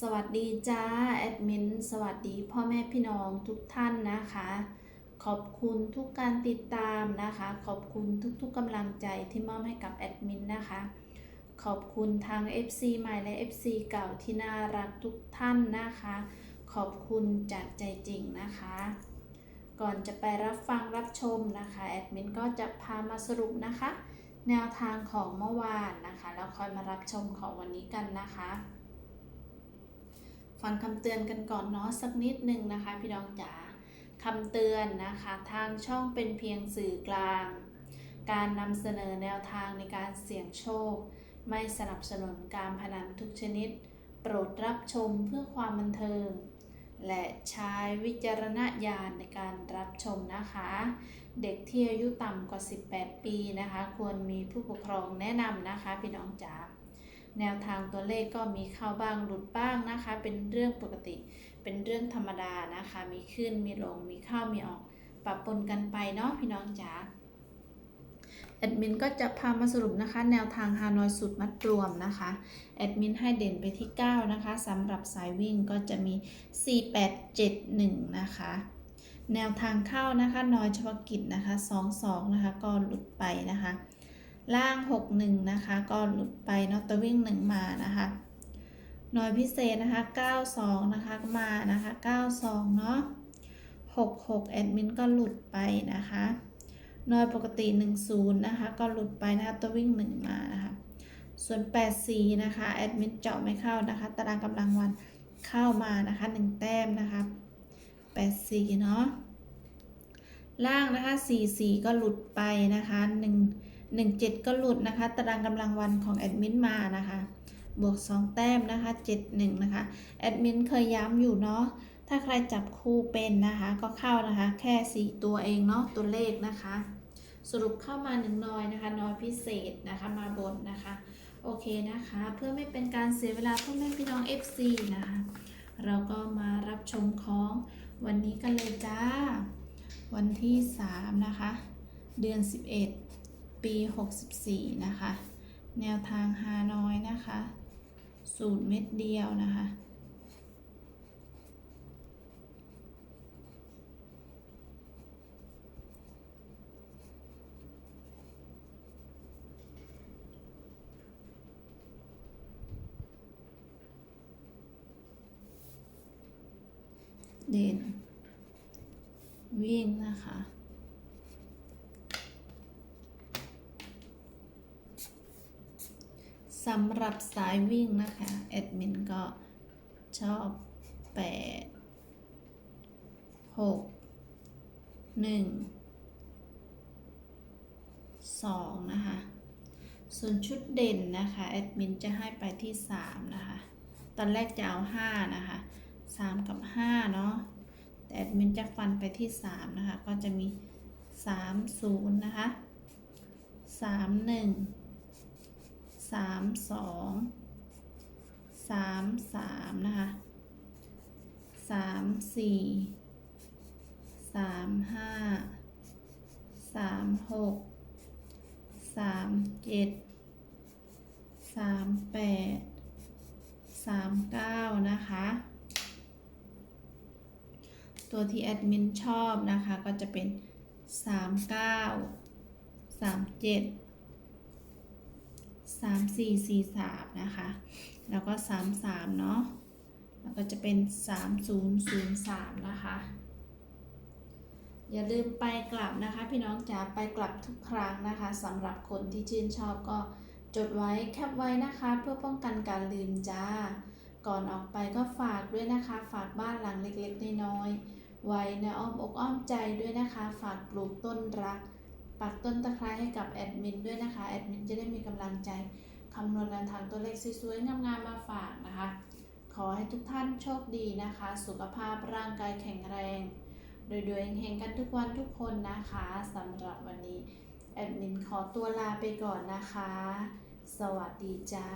สวัสดีจ้าแอดมินสวัสดีพ่อแม่พี่น้องทุกท่านนะคะ ขอบคุณทุกการติดตามนะคะ ขอบคุณทุกๆกำลังใจที่มอบให้กับแอดมินนะคะ ขอบคุณทาง FC ใหม่และ FC เก่าที่น่ารักทุกท่านนะคะ ขอบคุณจากใจจริงนะคะ ก่อนจะไปรับฟังรับชมนะคะแอดมินก็จะพามาสรุปนะคะ แนวทางของเมื่อวานนะคะแล้วค่อยมารับชมของวันนี้กันนะคะ ฟังคำเตือนกันก่อนเนาะสักนิดหนึ่งนะคะ พี่น้องจ๋าคำเตือนนะคะ ทางช่องเป็นเพียงสื่อกลาง การนำเสนอแนวทางในการเสี่ยงโชค ไม่สนับสนุนการพนันทุกชนิด โปรดรับชมเพื่อความบันเทิง และใช้วิจารณญาณในการรับชมนะคะ เด็กที่อายุต่ำกว่า 18 ปีนะคะ ควรมีผู้ปกครองแนะนำนะคะ พี่น้องจ๋า แนวทางตัวเลขก็มีเข้าบ้างหลุดบ้างนะคะ เป็นเรื่องปกติ เป็นเรื่องธรรมดานะคะ มีขึ้นมีลง มีเข้ามีออก ปรับปนกันไปเนาะพี่น้องจ๋าแอดมินก็จะพามาสรุปนะคะ แนวทางฮานอยสุดมัดรวมนะคะแอดมินให้เด่นไปที่ 9 นะคะสำหรับสายวิ่งก็จะมี 4871 นะคะ แนวทางเข้านะคะนอยเฉพาะกิจนะคะ 22 นะคะ ก็หลุดไปนะคะ ล่าง 61 นะคะ ก็หลุดไปเนาะตัววิ่ง 1 มานะคะ หน่วยพิเศษนะคะ 92 นะคะก็มานะคะ 92 เนาะ66 แอดมินก็หลุดไปนะคะ หน่วยปกติ 10 นะคะ ก็หลุดไปนะคะตัววิ่ง 1 มานะคะ ส่วน 84 นะคะ แอดมินเจาะไม่เข้านะคะ ตารางกำลังวันเข้ามานะคะ 1 แต้มนะคะ 84 เนาะ ล่างนะคะ 44 ก็หลุดไปนะคะ 1 17 ก็หลุดนะคะ ตารางกำลังวันของแอดมินมานะคะ บวก 2 แต้มนะคะ 71 นะคะ แอดมินเคยย้ำอยู่เนาะ ถ้าใครจับคู่เป็นนะคะ ก็เข้านะคะ แค่ 4 ตัวเองเนาะ ตัวเลขนะคะ สรุปเข้ามาหนึ่งนอยนะคะ นอยพิเศษนะคะ มาบนนะคะ โอเคนะคะ เพื่อไม่เป็นการเสียเวลาพ่อแม่พี่น้อง FC นะคะ เราก็มารับชมของวันนี้กันเลยจ้า วันที่ 3 นะคะ เดือน 11 ปี 64 นะคะ แนวทางฮานอยนะคะ สูตรเม็ดเดียวนะคะ เด่นวิ่งนะคะ สำหรับสายวิ่งนะคะแอดมินก็ชอบ8 6 1 2นะคะ ส่วนชุดเด่นนะคะแอดมินจะให้ไปที่3นะคะ ตอนแรกจะเอา5นะคะ3กับ5เนาะแต่แอดมินจะฟันไปที่3นะคะ ก็จะมี3 0นะคะ3 1 สามสองสามสามนะคะสามสี่สามห้าสามหกสามเจ็ดสามแปดสามเก้านะคะ ตัวที่แอดมินชอบนะคะก็จะเป็นสามเก้าสามเจ็ด สามสี่สี่สามนะคะ แล้วก็สามสามเนาะแล้วก็จะเป็นสามศูนย์ศูนย์สามนะคะ อย่าลืมไปกลับนะคะ พี่น้องจ๋าไปกลับทุกครั้งนะคะสำหรับคนที่ชื่นชอบก็จดไว้แคปไว้นะคะ เพื่อป้องกันการลืมจ้า ก่อนออกไปก็ฝากด้วยนะคะ ฝากบ้านหลังเล็กๆน้อยๆไว้ในอ้อมอกอ้อมใจด้วยนะคะ ฝากปลูกต้นรัก ปักต้นตะไคร้ให้กับแอดมินด้วยนะคะ แอดมินจะได้มีกำลังใจคำนวณแนวทางตัวเลขสวยๆงามๆมาฝากนะคะ ขอให้ทุกท่านโชคดีนะคะ สุขภาพร่างกายแข็งแรง โดยๆเฮงกันทุกวันทุกคนนะคะสำหรับวันนี้ แอดมินขอตัวลาไปก่อนนะคะ สวัสดีจ้า